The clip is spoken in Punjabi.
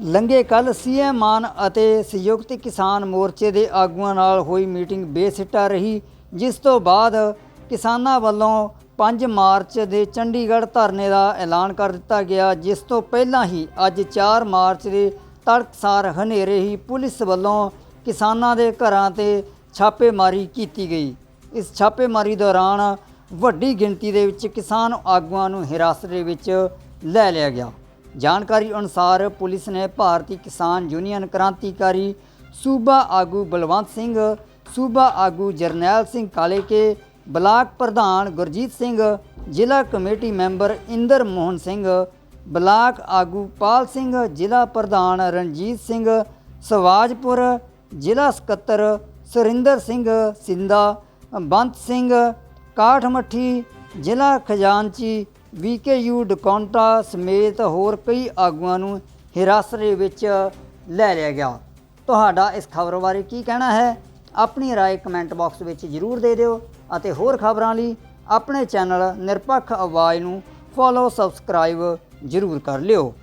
ਲੰਘੇ ਕੱਲ ਸੀਐਮ ਮਾਨ ਅਤੇ ਸੰਯੁਕਤ ਕਿਸਾਨ ਮੋਰਚੇ ਦੇ ਆਗੂਆਂ ਨਾਲ ਹੋਈ ਮੀਟਿੰਗ ਬੇਸਿੱਟਾ ਰਹੀ, ਜਿਸ ਤੋਂ ਬਾਅਦ ਕਿਸਾਨਾਂ ਵੱਲੋਂ 5 ਮਾਰਚ ਦੇ ਚੰਡੀਗੜ੍ਹ ਧਰਨੇ ਦਾ ਐਲਾਨ ਕਰ ਦਿੱਤਾ ਗਿਆ, ਜਿਸ ਤੋਂ ਪਹਿਲਾਂ ਹੀ ਅੱਜ 4 ਮਾਰਚ ਦੇ ਤੜਕਸਾਰ ਹਨੇਰੇ ਹੀ ਪੁਲਿਸ ਵੱਲੋਂ ਕਿਸਾਨਾਂ ਦੇ ਘਰਾਂ ਤੇ ਛਾਪੇਮਾਰੀ ਕੀਤੀ ਗਈ। ਇਸ ਛਾਪੇਮਾਰੀ ਦੌਰਾਨ ਵੱਡੀ ਗਿਣਤੀ ਦੇ ਵਿੱਚ ਕਿਸਾਨ ਆਗੂਆਂ ਨੂੰ ਹਿਰਾਸਤ ਦੇ ਵਿੱਚ ਲੈ ਲਿਆ ਗਿਆ। ਜਾਣਕਾਰੀ ਅਨੁਸਾਰ ਪੁਲਿਸ ਨੇ ਭਾਰਤੀ ਕਿਸਾਨ ਯੂਨੀਅਨ ਕ੍ਰਾਂਤੀਕਾਰੀ ਸੂਬਾ ਆਗੂ ਬਲਵੰਤ ਸਿੰਘ, ਸੂਬਾ ਆਗੂ ਜਰਨੈਲ ਸਿੰਘ ਕਾਲੇਕੇ, ਬਲਾਕ ਪ੍ਰਧਾਨ ਗੁਰਜੀਤ ਸਿੰਘ, ਜ਼ਿਲ੍ਹਾ committee member Inder Mohan Singh, block ਆਗੂ ਪਾਲ ਸਿੰਘ, ਜ਼ਿਲ੍ਹਾ ਪ੍ਰਧਾਨ ਰਣਜੀਤ ਸਿੰਘ, ਸਵਾਜਪੁਰ, ਜ਼ਿਲ੍ਹਾ ਸਕੱਤਰ ਸੁਰਿੰਦਰ ਸਿੰਘ ਸਿੰਦਾ ਬੰਤ ਸਿੰਘ ਕਾਠਮੱਠੀ, ਜ਼ਿਲ੍ਹਾ ਖਜ਼ਾਨਚੀ ਵੀਕੇਯੂ ਡਕੌਂਟਾ ਸਮੇਤ ਹੋਰ ਕਈ ਆਗੂਆਂ ਨੂੰ ਹਿਰਾਸਤ ਦੇ ਵਿੱਚ ਲੈ ਲਿਆ ਗਿਆ ਤੁਹਾਡਾ ਇਸ ਖਬਰ ਬਾਰੇ ਕੀ ਕਹਿਣਾ ਹੈ ਆਪਣੀ رائے ਕਮੈਂਟ ਬਾਕਸ ਵਿੱਚ ਜ਼ਰੂਰ ਦੇ ਦਿਓ ਅਤੇ ਹੋਰ ਖਬਰਾਂ ਲਈ ਆਪਣੇ ਚੈਨਲ ਨਿਰਪੱਖ ਆਵਾਜ਼ ਨੂੰ ਫੋਲੋ ਸਬਸਕ੍ਰਾਈਬ ਜ਼ਰੂਰ ਕਰ ਲਿਓ